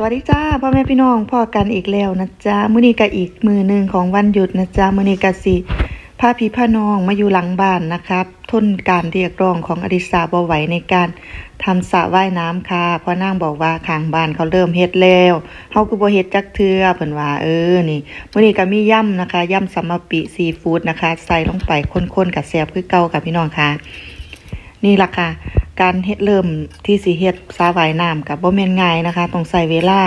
สวัสดีจ้าพ่อแม่พี่น้องพ่อกันอีกแล้วนะจ๊ะมื้อนี้ก็อีกมือหนึ่งของวันหยุดนะจ๊ะมื้อนี้ก็สิพาพี่พาน้องมาอยู่หลังบ้านนะครับ ทนการเรียกร้องของอดิสาบ่ไหวในการทำสระว่ายน้ำค่ะเพราะนางบอกว่าข้างบ้านเขาเริ่มเฮ็ดแล้วเฮาก็บ่เฮ็ดจักเทื่อเพิ่นว่าเออนี่มื้อนี้ก็มีย่ำนะคะย่ำสัมมปิซีฟู้ดนะคะ ใส่ลงไปข้นๆกับแซ่บคือเก่าค่ะพี่น้องค่ะนี่ล่ะค่ะ การเฮ็ดเริ่มที่สิเฮ็ดสาวายน้ำกับบ่แม่นง่ายนะคะ ต้องใส่เวลา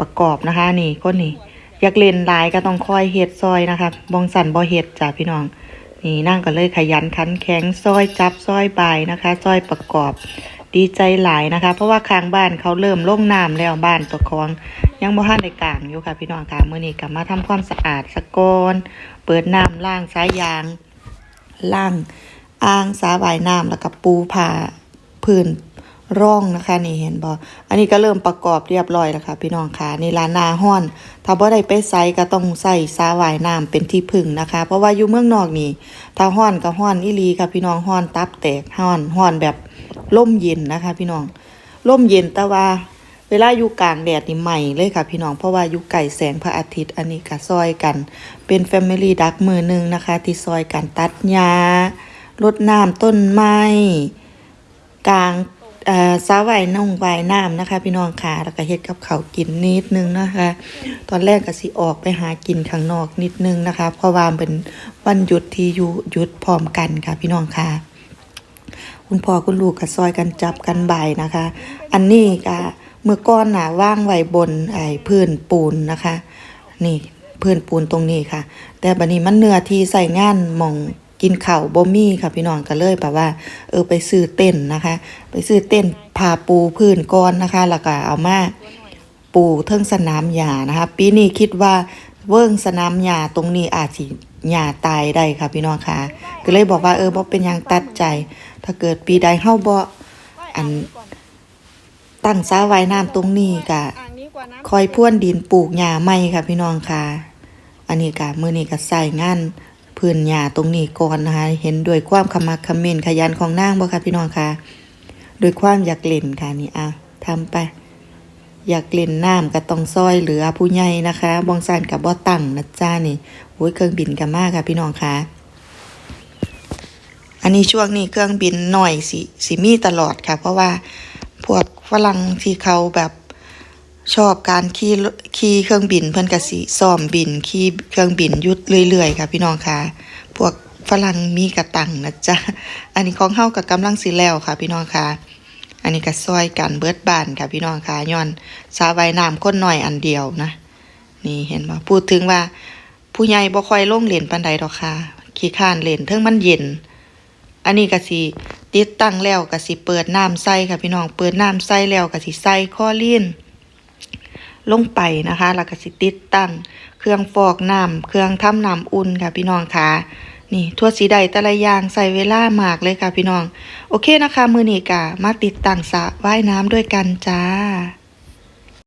ประกอบนะคะ นี่คนนี่อยากเล่นหลายก็ต้องคอยเฮ็ดซอยนะคะบองสันบ่เฮ็ดจ้ะพี่น้อง นี่นั่งก็เลยขยันขันแข็งซอยจับซอยบายนะคะซอยประกอบดีใจหลายนะคะ เพราะว่าข้างบ้านเขาเริ่มลงน้ำแล้วบ้านตัวคอง ยังบ่ทันได้กลางอยู่ค่ะ พี่น้องค่ะมื้อนี้ก็มาทำความสะอาดสะกอนเปิดน้ำล้างสายยางล่างอ่างสาว่ายน้ำแล้วก็ปูผ้า พื้นร่องนะคะนี่เห็นบ่อันนี้ก็เริ่มประกอบเรียบร้อยแล้วค่ะพี่น้องค่ะนี่ลานนาห้อน ถ้าบ่ได้ไปไสก็ต้องใส่สาวายน้ำเป็นที่พึ่งนะคะ เพราะว่าอยู่เมืองนอกนี่ถ้าห้อนก็ห้อนอีลีค่ะพี่น้องห้อนตับแตกห้อนห้อนแบบล่มเย็นนะคะพี่น้องล่มเย็นแต่ว่าเวลาอยู่กลางแดดนี่ใหม่เลยค่ะพี่น้องเพราะว่าอยู่ไก่แสงพระอาทิตย์อันนี้ก็ซอยกัน เป็นแฟมิลี่ดักมือหนึ่งนะคะ ที่ซอยกันตัดหญ้ารดน้ำต้นไม้ กลางเสาว่ายน้องว่ายน้ำนะคะ พี่น้องค่ะแล้วก็เฮ็ดกับเขากินนิดนึงนะคะ ตอนแรกก็สิออกไปหากินข้างนอกนิดนึงนะคะ เพราะว่าเป็นวันหยุดที่อยู่หยุดพร้อมกันค่ะ พี่น้องค่ะ คุณพ่อคุณลูกก็ซอยกันจับกันใบนะคะ อันนี้ก็เมื่อก้อนน่ะว่างไว้บนไอ้พื้นปูนนะคะ นี่พื้นปูนตรงนี้ค่ะ แต่บัดนี้มันเนื้อที่ใส่งานมอง กินข้าวบ่มีค่ะพี่น้องก็เลยแบบว่า เออไปซื้อเต้นนะคะ ไปซื้อเต้นผ่าปูพื้นก้อนนะคะแล้วก็เอามาปูเทิงสนามหญ้านะคะ ปีนี้คิดว่าเวิ้งสนามหญ้าตรงนี้อาจสิหญ้าตายได้ค่ะพี่น้องค่ะก็เลยบอกว่าเออบ่เป็นยังตัดใจ ถ้าเกิดปีใดเฮาบ่อันตั้งสาไว่ายน้ำตรงนี้ก็อ่างนี้กว่าน้ำคอยพ่วนดินปลูกหญ้าใหม่ค่ะพี่น้องค่ะ อันนี้ก็มื้อนี้ก็ใส่งาน พื้นหญ้าตรงนี้ก่อนนะคะ เห็นด้วยความขมักขม้นขยันของนางบ่ค่ะพี่น้องค่ะด้วยความอยากเล่นค่ะนี่อะทำไป อยากเล่นน้ำก็ต้องซอยเหลือผู้ใหญ่นะคะบองซานกับบ่ตั้งนะจ้านี่โอ้ยเครื่องบินกันมากค่ะพี่น้องค่ะอันนี้ช่วงนี้เครื่องบินหน่อยสิสิมีตลอดค่ะ เพราะว่าพวกฝรั่งที่เขาแบบ ชอบการขี่ขี่เครื่องบินเพิ่นก็สิซ้อมบินขี่เครื่องบินยุดเรื่อยๆค่ะ พี่น้องค่ะ พวกฝรั่งมีกระตังนะจ๊ะ อันนี้ของเฮากับกำลังสิแล้วค่ะ พี่น้องค่ะ อันนี้ก็ซอยกันเบิดบานค่ะ พี่น้องค่ะย้อนสาว่ายน้ำคนหน่อยอันเดียวนะ นี่เห็นบ่พูดถึงว่า ผู้ใหญ่บ่ค่อยลงเล่นปานใดดอกค่ะ ขี้ข้านเล่นเทิงมันเย็น อันนี้ก็สิติดตั้งแล้วก็สิเปิดน้ำใส่ค่ะพี่น้อง เปิดน้ำใส่แล้วก็สิใส่คอลีน ลงไปนะคะ แล้วก็สิติดตั้ง เครื่องฟอกน้ำเครื่องทำน้ำอุ่นค่ะพี่น้องค่ะนี่ทั่วสีใดแต่ละอย่างใส่เวลามากเลยค่ะพี่น้อง โอเคนะคะ มือนี้กะมาติดตั้งสระว่ายน้ำด้วยกันจ้า